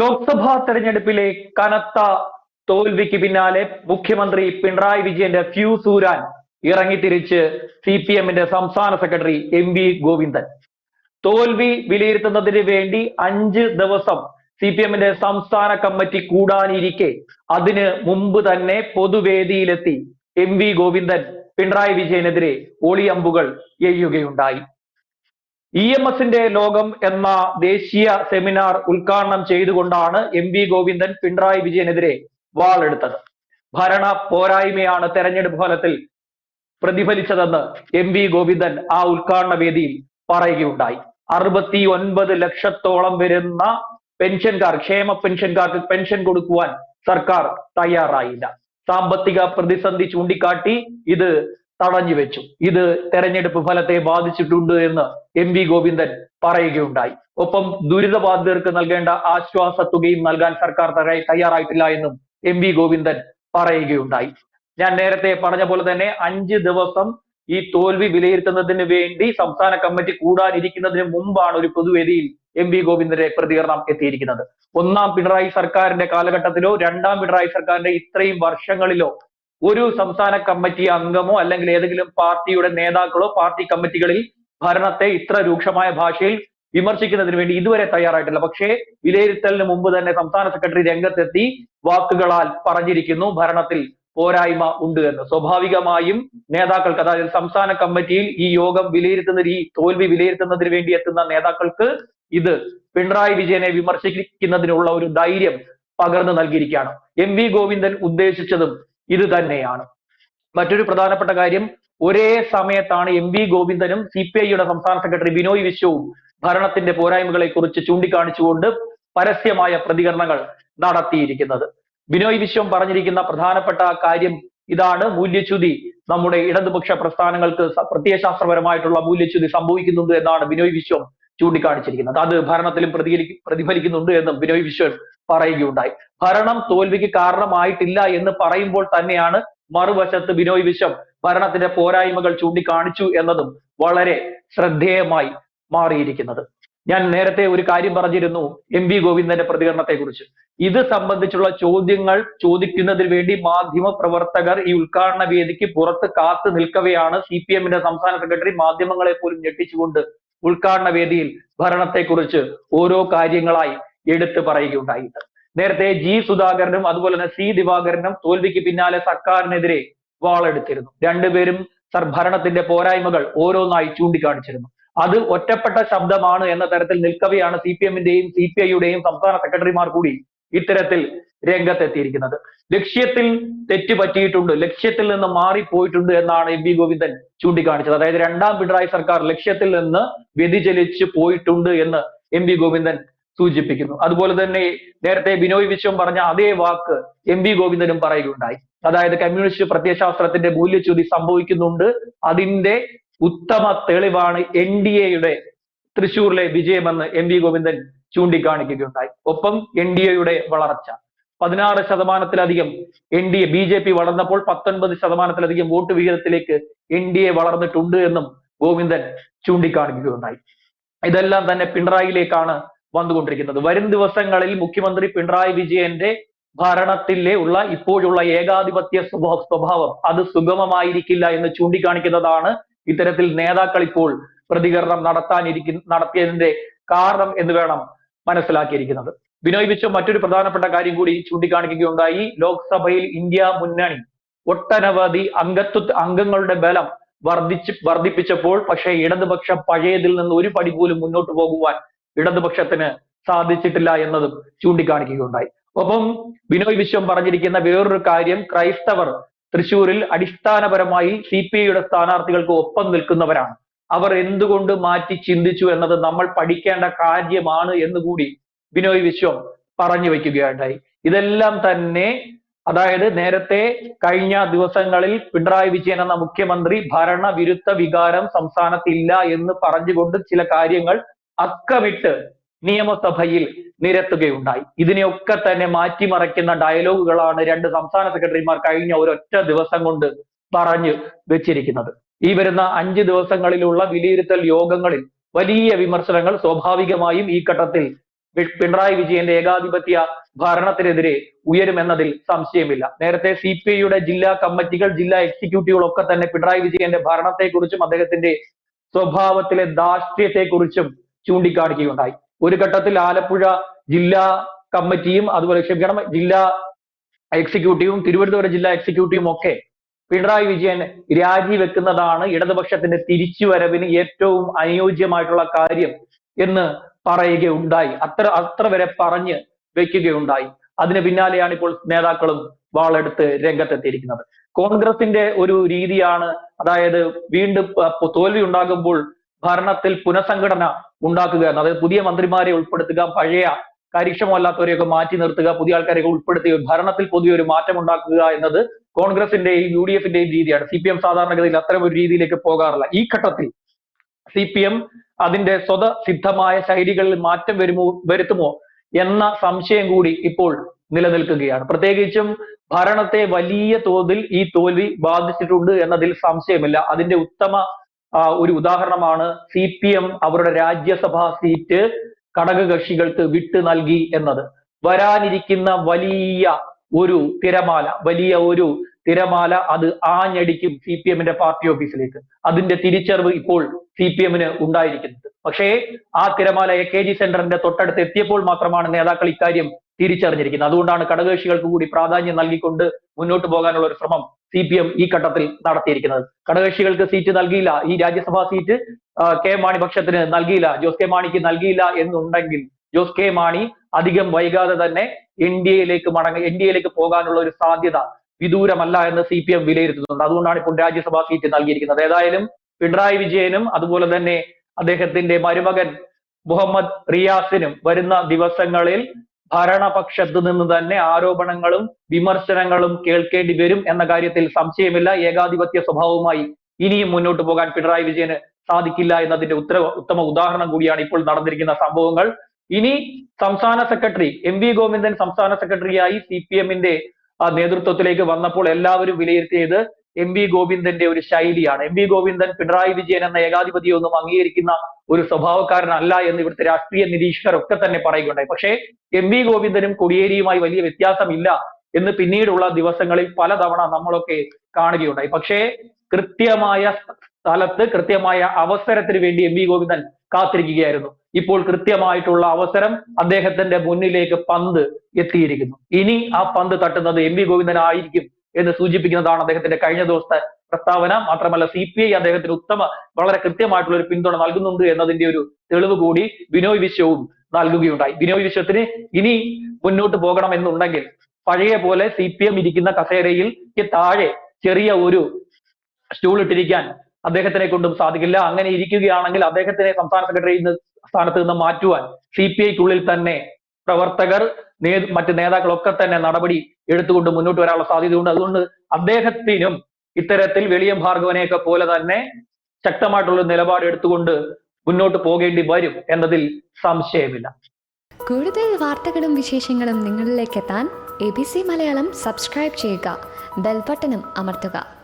ലോക്സഭാ തെരഞ്ഞെടുപ്പിലെ കനത്ത തോൽവിക്ക് പിന്നാലെ മുഖ്യമന്ത്രി പിണറായി വിജയന്റെ ഫ്യൂസ് ഊരാൻ ഇറങ്ങിത്തിരിച്ച് സി പി എമ്മിന്റെ സംസ്ഥാന സെക്രട്ടറി എം വി ഗോവിന്ദൻ. തോൽവി വിലയിരുത്തുന്നതിന് വേണ്ടി അഞ്ച് ദിവസം സി പി എമ്മിന്റെ സംസ്ഥാന കമ്മിറ്റി കൂടാനിരിക്കെ അതിന് മുമ്പ് തന്നെ പൊതുവേദിയിലെത്തി എം വി ഗോവിന്ദൻ പിണറായി വിജയനെതിരെ ഒളിയമ്പുകൾ എയ്യുകയുണ്ടായി. ഇ എം എസിന്റെ ലോകം എന്ന ദേശീയ സെമിനാർ ഉദ്ഘാടനം ചെയ്തുകൊണ്ടാണ് എം വി ഗോവിന്ദൻ പിണറായി വിജയനെതിരെ വാളെടുത്തത്. ഭരണ പോരായ്മയാണ് തെരഞ്ഞെടുപ്പ് ഫലത്തിൽ പ്രതിഫലിച്ചതെന്ന് എം വി ഗോവിന്ദൻ ആ ഉദ്ഘാടന വേദിയിൽ പറയുകയുണ്ടായി. അറുപത്തി ഒൻപത് ലക്ഷത്തോളം വരുന്ന പെൻഷൻകാർ ക്ഷേമ പെൻഷൻകാർക്ക് പെൻഷൻ കൊടുക്കുവാൻ സർക്കാർ തയ്യാറായില്ല. സാമ്പത്തിക പ്രതിസന്ധി ചൂണ്ടിക്കാട്ടി ഇത് തടഞ്ഞു വെച്ചു. ഇത് തെരഞ്ഞെടുപ്പ് ഫലത്തെ ബാധിച്ചിട്ടുണ്ട് എന്ന് എം വി ഗോവിന്ദൻ പറയുകയുണ്ടായി. ഒപ്പം ദുരിതബാധിതർക്ക് നൽകേണ്ട ആശ്വാസ തുകയും നൽകാൻ സർക്കാർ തയ്യാ- തയ്യാറായിട്ടില്ല എന്നും എം വി ഗോവിന്ദൻ പറയുകയുണ്ടായി. ഞാൻ നേരത്തെ പറഞ്ഞ പോലെ തന്നെ അഞ്ച് ദിവസം ഈ തോൽവി വിലയിരുത്തുന്നതിന് വേണ്ടി സംസ്ഥാന കമ്മിറ്റി കൂടാനിരിക്കുന്നതിന് മുമ്പാണ് ഒരു പൊതുവേദിയിൽ എം വി ഗോവിന്ദന്റെ പ്രതികരണം എത്തിയിരിക്കുന്നത്. ഒന്നാം പിണറായി സർക്കാരിന്റെ കാലഘട്ടത്തിലോ രണ്ടാം പിണറായി സർക്കാരിന്റെ ഇത്രയും വർഷങ്ങളിലോ ഒരു സംസ്ഥാന കമ്മിറ്റി അംഗമോ അല്ലെങ്കിൽ ഏതെങ്കിലും പാർട്ടിയുടെ നേതാക്കളോ പാർട്ടി കമ്മിറ്റികളിൽ ഭരണത്തെ ഇത്ര രൂക്ഷമായ ഭാഷയിൽ വിമർശിക്കുന്നതിന് വേണ്ടി ഇതുവരെ തയ്യാറായിട്ടില്ല. പക്ഷേ വിലയിരുത്തലിന് മുമ്പ് തന്നെ സംസ്ഥാന സെക്രട്ടറി രംഗത്തെത്തി വാക്കുകളാൽ പറഞ്ഞിരിക്കുന്നു ഭരണത്തിൽ പോരായ്മ ഉണ്ട് എന്ന്. സ്വാഭാവികമായും നേതാക്കൾക്ക് അതായത് സംസ്ഥാന കമ്മിറ്റിയിൽ ഈ യോഗം വിലയിരുത്തുന്ന ഈ തോൽവി വിലയിരുത്തുന്നതിന് വേണ്ടി എത്തുന്ന നേതാക്കൾക്ക് ഇത് പിണറായി വിജയനെ വിമർശിക്കുന്നതിനുള്ള ഒരു ധൈര്യം പകർന്നു നൽകിയിരിക്കുകയാണ്. എം വി ഗോവിന്ദൻ ഉദ്ദേശിച്ചതും ഇത് തന്നെയാണ്. മറ്റൊരു പ്രധാനപ്പെട്ട കാര്യം ഒരേ സമയത്താണ് എം വി ഗോവിന്ദനും സി പി ഐയുടെ സംസ്ഥാന സെക്രട്ടറി ബിനോയ് വിശ്വവും ഭരണത്തിന്റെ പോരായ്മകളെ കുറിച്ച് ചൂണ്ടിക്കാണിച്ചുകൊണ്ട് പരസ്യമായ പ്രതികരണങ്ങൾ നടത്തിയിരിക്കുന്നത്. ബിനോയ് വിശ്വം പറഞ്ഞിരിക്കുന്ന പ്രധാനപ്പെട്ട കാര്യം ഇതാണ്. മൂല്യച്യുതി നമ്മുടെ ഇടതുപക്ഷ പ്രസ്ഥാനങ്ങൾക്ക് പ്രത്യയശാസ്ത്രപരമായിട്ടുള്ള മൂല്യച്യുതി സംഭവിക്കുന്നുണ്ട് എന്നാണ് ബിനോയ് വിശ്വം ചൂണ്ടിക്കാണിച്ചിരിക്കുന്നത്. അത് ഭരണത്തിലും പ്രതിഫലി പ്രതിഫലിക്കുന്നുണ്ട് എന്നും ബിനോയ് വിശ്വൻ പറയുകയുണ്ടായി. ഭരണം തോൽവിക്ക് കാരണമായിട്ടില്ല എന്ന് പറയുമ്പോൾ തന്നെയാണ് മറുവശത്ത് ബിനോയ് വിശ്വം ഭരണത്തിന്റെ പോരായ്മകൾ ചൂണ്ടിക്കാണിച്ചു എന്നതും വളരെ ശ്രദ്ധേയമായി മാറിയിരിക്കുന്നത്. ഞാൻ നേരത്തെ ഒരു കാര്യം പറഞ്ഞിരുന്നു എം വി ഗോവിന്ദന്റെ പ്രതികരണത്തെ കുറിച്ച് ഇത് സംബന്ധിച്ചുള്ള ചോദ്യങ്ങൾ ചോദിക്കുന്നതിന് വേണ്ടി മാധ്യമ പ്രവർത്തകർ ഈ ഉദ്ഘാടന വേദിക്ക് പുറത്ത് കാത്തു നിൽക്കവെയാണ് സി പി എമ്മിന്റെ സംസ്ഥാന സെക്രട്ടറി മാധ്യമങ്ങളെ പോലും ഞെട്ടിച്ചുകൊണ്ട് ഉദ്ഘാടന വേദിയിൽ ഭരണത്തെക്കുറിച്ച് ഓരോ കാര്യങ്ങളായി എടുത്തു പറയുകയുണ്ടായിട്ട് നേരത്തെ ജി സുധാകരനും അതുപോലെ തന്നെ സി ദിവാകരനും തോൽവിക്ക് പിന്നാലെ സർക്കാരിനെതിരെ വാളെടുത്തിരുന്നു. രണ്ടുപേരും സർ ഭരണത്തിന്റെ പോരായ്മകൾ ഓരോന്നായി ചൂണ്ടിക്കാണിച്ചിരുന്നു. അത് ഒറ്റപ്പെട്ട ശബ്ദമാണ് എന്ന തരത്തിൽ നിൽക്കവെയാണ് സി പി എമ്മിന്റെയും സി പി ഐയുടെയും സംസ്ഥാന സെക്രട്ടറിമാർ കൂടി ഇത്തരത്തിൽ രംഗത്തെത്തിയിരിക്കുന്നത്. ലക്ഷ്യത്തിൽ തെറ്റ് പറ്റിയിട്ടുണ്ട് ലക്ഷ്യത്തിൽ നിന്ന് മാറിപ്പോയിട്ടുണ്ട് എന്നാണ് എം വി ഗോവിന്ദൻ ചൂണ്ടിക്കാണിച്ചത്. അതായത് രണ്ടാം പിണറായി സർക്കാർ ലക്ഷ്യത്തിൽ നിന്ന് വ്യതിചലിച്ച് പോയിട്ടുണ്ട് എന്ന് എം വി ഗോവിന്ദൻ സൂചിപ്പിക്കുന്നു. അതുപോലെ തന്നെ നേരത്തെ ബിനോയ് വിശ്വം പറഞ്ഞ അതേ വാക്ക് എം വി ഗോവിന്ദനും പറയുകയുണ്ടായി. അതായത് കമ്മ്യൂണിസ്റ്റ് പ്രത്യയശാസ്ത്രത്തിന്റെ മൂല്യച്യുതി സംഭവിക്കുന്നുണ്ട്. അതിന്റെ ഉത്തമ തെളിവാണ് എൻ ഡി എയുടെ തൃശൂരിലെ വിജയമെന്ന് എം വി ഗോവിന്ദൻ ചൂണ്ടിക്കാണിക്കുകയുണ്ടായി. ഒപ്പം എൻ ഡി എയുടെ വളർച്ച. പതിനാറ് ശതമാനത്തിലധികം N D A B J P വളർന്നപ്പോൾ പത്തൊൻപത് ശതമാനത്തിലധികം വോട്ട് വിഹിതത്തിലേക്ക് എൻ ഡി എ വളർന്നിട്ടുണ്ട് എന്നും ഗോവിന്ദൻ ചൂണ്ടിക്കാണിക്കുകയുണ്ടായി. ഇതെല്ലാം തന്നെ പിണറായിയിലേക്കാണ് വന്നുകൊണ്ടിരിക്കുന്നത്. വരും ദിവസങ്ങളിൽ മുഖ്യമന്ത്രി പിണറായി വിജയന്റെ ഭരണത്തിലെ ഉള്ള ഇപ്പോഴുള്ള ഏകാധിപത്യ സ്വഭാവ അത് സുഗമമായിരിക്കില്ല എന്ന് ചൂണ്ടിക്കാണിക്കുന്നതാണ് ഇത്തരത്തിൽ നേതാക്കൾ ഇപ്പോൾ പ്രതികരണം നടത്താനിരിക്കുന്ന നടത്തിയതിന്റെ കാരണം എന്ന് വേണം മനസ്സിലാക്കിയിരിക്കുന്നത്. ബിനോയ് വിശ്വം മറ്റൊരു പ്രധാനപ്പെട്ട കാര്യം കൂടി ചൂണ്ടിക്കാണിക്കുകയുണ്ടായി. ലോക്സഭയിൽ ഇന്ത്യ മുന്നണി ഒട്ടനവധി അംഗത്വ അംഗങ്ങളുടെ ബലം വർദ്ധിച്ച് വർദ്ധിപ്പിച്ചപ്പോൾ പക്ഷേ ഇടതുപക്ഷം പഴയതിൽ നിന്ന് ഒരു പടി പോലും മുന്നോട്ട് പോകുവാൻ ഇടതുപക്ഷത്തിന് സാധിച്ചിട്ടില്ല എന്നതും ചൂണ്ടിക്കാണിക്കുകയുണ്ടായി. ഒപ്പം ബിനോയ് വിശ്വം പറഞ്ഞിരിക്കുന്ന വേറൊരു കാര്യം ക്രൈസ്തവർ തൃശൂരിൽ അടിസ്ഥാനപരമായി സി പി ഐയുടെ സ്ഥാനാർത്ഥികൾക്ക് ഒപ്പം നിൽക്കുന്നവരാണ്. അവർ എന്തുകൊണ്ട് മാറ്റി ചിന്തിച്ചു എന്നത് നമ്മൾ പഠിക്കേണ്ട കാര്യമാണ് എന്നുകൂടി ബിനോയ് വിശ്വം പറഞ്ഞു വയ്ക്കുകയുണ്ടായി ഇതെല്ലാം തന്നെ അതായത് നേരത്തെ കഴിഞ്ഞ ദിവസങ്ങളിൽ പിണറായി വിജയൻ എന്ന മുഖ്യമന്ത്രി ഭരണവിരുദ്ധ വികാരം സംസ്ഥാനത്തില്ല എന്ന് പറഞ്ഞുകൊണ്ട് ചില കാര്യങ്ങൾ അക്കമിട്ട് നിയമസഭയിൽ നിരത്തുകയുണ്ടായി. ഇതിനെയൊക്കെ തന്നെ മാറ്റിമറിക്കുന്ന ഡയലോഗുകളാണ് രണ്ട് സംസ്ഥാന സെക്രട്ടറിമാർ കഴിഞ്ഞ ഒരൊറ്റ ദിവസം കൊണ്ട് പറഞ്ഞു വെച്ചിരിക്കുന്നത്. ഈ വരുന്ന അഞ്ച് ദിവസങ്ങളിലുള്ള വിലയിരുത്തൽ യോഗങ്ങളിൽ വലിയ വിമർശനങ്ങൾ സ്വാഭാവികമായും ഈ ഘട്ടത്തിൽ പിണറായി വിജയന്റെ ഏകാധിപത്യ ഭരണത്തിനെതിരെ ഉയരുമെന്നതിൽ സംശയമില്ല. നേരത്തെ സി പി ഐയുടെ ജില്ലാ കമ്മിറ്റികൾ ജില്ലാ എക്സിക്യൂട്ടീവുകൾ ഒക്കെ തന്നെ പിണറായി വിജയന്റെ ഭരണത്തെക്കുറിച്ചും അദ്ദേഹത്തിന്റെ സ്വഭാവത്തിലെ ദാഷ്ട്യത്തെക്കുറിച്ചും ചൂണ്ടിക്കാണിക്കുകയുണ്ടായി. ഒരു ഘട്ടത്തിൽ ആലപ്പുഴ ജില്ലാ കമ്മിറ്റിയും അതുപോലെ ക്ഷമിക്കണം ജില്ലാ എക്സിക്യൂട്ടീവും തിരുവനന്തപുരം ജില്ലാ എക്സിക്യൂട്ടീവും ഒക്കെ പിണറായി വിജയൻ രാജിവെക്കുന്നതാണ് ഇടതുപക്ഷത്തിന്റെ തിരിച്ചുവരവിന് ഏറ്റവും അനുയോജ്യമായിട്ടുള്ള കാര്യം എന്ന് പറയുകയുണ്ടായി. അത്ര അത്ര വരെ പറഞ്ഞ് വെക്കുകയുണ്ടായി. അതിന് പിന്നാലെയാണ് ഇപ്പോൾ നേതാക്കളും വാളെടുത്ത് രംഗത്തെത്തിയിരിക്കുന്നത്. കോൺഗ്രസിന്റെ ഒരു രീതിയാണ് അതായത് വീണ്ടും തോൽവി ഉണ്ടാകുമ്പോൾ ഭരണത്തിൽ പുനഃസംഘടന ഉണ്ടാക്കുക എന്നത്. അതായത് പുതിയ മന്ത്രിമാരെ ഉൾപ്പെടുത്തുക പഴയ കാര്യക്ഷമമല്ലാത്തവരെയൊക്കെ മാറ്റി നിർത്തുക പുതിയ ആൾക്കാരെയൊക്കെ ഉൾപ്പെടുത്തി ഭരണത്തിൽ പുതിയൊരു മാറ്റം ഉണ്ടാക്കുക എന്നത് കോൺഗ്രസിന്റെയും യു ഡി എഫിന്റെയും രീതിയാണ്. സി പി എം സാധാരണഗതിയിൽ അത്തരം ഒരു രീതിയിലേക്ക് പോകാറില്ല. ഈ ഘട്ടത്തിൽ സി പി എം അതിന്റെ സ്വതസിദ്ധമായ ശൈലികളിൽ മാറ്റം വരുമോ വരുത്തുമോ എന്ന സംശയം കൂടി ഇപ്പോൾ നിലനിൽക്കുകയാണ്. പ്രത്യേകിച്ചും ഭരണത്തെ വലിയ തോതിൽ ഈ തോൽവി ബാധിച്ചിട്ടുണ്ട് എന്നതിൽ സംശയമില്ല. അതിന്റെ ഉത്തമ ഒരു ഉദാഹരണമാണ് സി പി എം അവരുടെ രാജ്യസഭാ സീറ്റ് ഘടകകക്ഷികൾക്ക് വിട്ടു നൽകി എന്നത്. വരാനിരിക്കുന്ന വലിയ ഒരു തിരമാല വലിയ ഒരു തിരമാല അത് ആഞ്ഞടിക്കും സി പി എമ്മിന്റെ പാർട്ടി ഓഫീസിലേക്ക്. അതിന്റെ തിരിച്ചറിവ് ഇപ്പോൾ സി പി എമ്മിന് ഉണ്ടായിരിക്കുന്നത്. പക്ഷേ ആ തിരമാല എ കെ ജി സെന്ററിന്റെ തൊട്ടടുത്ത് എത്തിയപ്പോൾ മാത്രമാണ് നേതാക്കൾ ഇക്കാര്യം തിരിച്ചറിഞ്ഞിരിക്കുന്നത്. അതുകൊണ്ടാണ് ഘടകകക്ഷികൾക്ക് കൂടി പ്രാധാന്യം നൽകിക്കൊണ്ട് മുന്നോട്ട് പോകാനുള്ള ഒരു ശ്രമം സി പി എം ഈ ഘട്ടത്തിൽ നടത്തിയിരിക്കുന്നത്. ഘടകകക്ഷികൾക്ക് സീറ്റ് നൽകിയില്ല. ഈ രാജ്യസഭാ സീറ്റ് കെ മാണി പക്ഷത്തിന് നൽകിയില്ല. ജോസ് കെ മാണിക്ക് നൽകിയില്ല എന്നുണ്ടെങ്കിൽ ജോസ് കെ മാണി അധികം വൈകാതെ തന്നെ എൻ ഡി എയിലേക്ക് മടങ്ങ എൻ ഡി എയിലേക്ക് പോകാനുള്ള ഒരു സാധ്യത വിദൂരമല്ല എന്ന് സി പി എം വിലയിരുത്തുന്നുണ്ട്. അതുകൊണ്ടാണ് ഇപ്പോൾ രാജ്യസഭാ സീറ്റ് നൽകിയിരിക്കുന്നത്. ഏതായാലും പിണറായി വിജയനും അതുപോലെ തന്നെ അദ്ദേഹത്തിന്റെ മരുമകൻ മുഹമ്മദ് റിയാസിനും വരുന്ന ദിവസങ്ങളിൽ ഭരണപക്ഷത്ത് നിന്ന് തന്നെ ആരോപണങ്ങളും വിമർശനങ്ങളും കേൾക്കേണ്ടി വരും എന്ന കാര്യത്തിൽ സംശയമില്ല. ഏകാധിപത്യ സ്വഭാവവുമായി ഇനിയും മുന്നോട്ട് പോകാൻ പിണറായി വിജയന് സാധിക്കില്ല എന്നതിന്റെ ഉത്തര ഉത്തമ ഉദാഹരണം കൂടിയാണ് ഇപ്പോൾ നടന്നിരിക്കുന്ന സംഭവങ്ങൾ. ഇനി സംസ്ഥാന സെക്രട്ടറി എം വി ഗോവിന്ദൻ സംസ്ഥാന സെക്രട്ടറിയായി സി പി എമ്മിന്റെ നേതൃത്വത്തിലേക്ക് വന്നപ്പോൾ എല്ലാവരും വിലയിരുത്തിയത് എം വി ഗോവിന്ദന്റെ ഒരു ശൈലിയാണ്. എം വി ഗോവിന്ദൻ പിണറായി വിജയൻ എന്ന ഏകാധിപതിയെ ഒന്നും അംഗീകരിക്കുന്ന ഒരു സ്വഭാവക്കാരനല്ല എന്ന് ഇവിടുത്തെ രാഷ്ട്രീയ നിരീക്ഷകരൊക്കെ തന്നെ പറയുകയുണ്ടായി. പക്ഷേ എം വി ഗോവിന്ദനും കൊടിയേരിയുമായി വലിയ വ്യത്യാസമില്ല എന്ന് പിന്നീടുള്ള ദിവസങ്ങളിൽ പലതവണ നമ്മളൊക്കെ കാണുകയുണ്ടായി. പക്ഷേ കൃത്യമായ സ്ഥലത്ത് കൃത്യമായ അവസരത്തിന് വേണ്ടി എം വി ഗോവിന്ദൻ കാത്തിരിക്കുകയായിരുന്നു. ഇപ്പോൾ കൃത്യമായിട്ടുള്ള അവസരം അദ്ദേഹത്തിന്റെ മുന്നിലേക്ക് പന്ത് എത്തിയിരിക്കുന്നു. ഇനി ആ പന്ത് തട്ടുന്നത് എം വി ഗോവിന്ദനായിരിക്കും എന്ന് സൂചിപ്പിക്കുന്നതാണ് അദ്ദേഹത്തിന്റെ കഴിഞ്ഞ ദിവസത്തെ പ്രസ്താവന. മാത്രമല്ല സി പി ഐ അദ്ദേഹത്തിന് ഉത്തമ വളരെ കൃത്യമായിട്ടുള്ള ഒരു പിന്തുണ നൽകുന്നുണ്ട് എന്നതിന്റെ ഒരു തെളിവ് കൂടി ബിനോയ് വിശ്വവും നൽകുകയുണ്ടായി. ബിനോയ് വിശ്വത്തിന് ഇനി മുന്നോട്ട് പോകണം എന്നുണ്ടെങ്കിൽ പഴയ പോലെ സി പി എം ഇരിക്കുന്ന കസേരയിൽ താഴെ ചെറിയ ഒരു സ്റ്റൂൾ ഇട്ടിരിക്കാൻ അദ്ദേഹത്തിനെ കൊണ്ടും സാധിക്കില്ല. അങ്ങനെ ഇരിക്കുകയാണെങ്കിൽ അദ്ദേഹത്തിനെ സംസ്ഥാന സെക്രട്ടറി സ്ഥാനത്ത് നിന്ന് മാറ്റുവാൻ സി പി ഐക്കുള്ളിൽ തന്നെ പ്രവർത്തകർ നേ മറ്റ് നേതാക്കളൊക്കെ തന്നെ നടപടി എടുത്തുകൊണ്ട് മുന്നോട്ട് വരാനുള്ള സാധ്യതയുണ്ട്. അതുകൊണ്ട് അദ്ദേഹത്തിനും ഇത്തരത്തിൽ വെളിയം ഭാർഗവനെയൊക്കെ പോലെ തന്നെ ശക്തമായിട്ടുള്ള നിലപാട് എടുത്തുകൊണ്ട് മുന്നോട്ട് പോകേണ്ടി വരും എന്നതിൽ സംശയമില്ല. കൂടുതൽ വാർത്തകളും വിശേഷങ്ങളും നിങ്ങളിലേക്ക് എത്താൻ A B C Malayalam subscribe ചെയ്യുക. ബെൽബട്ടനും അമർത്തുക.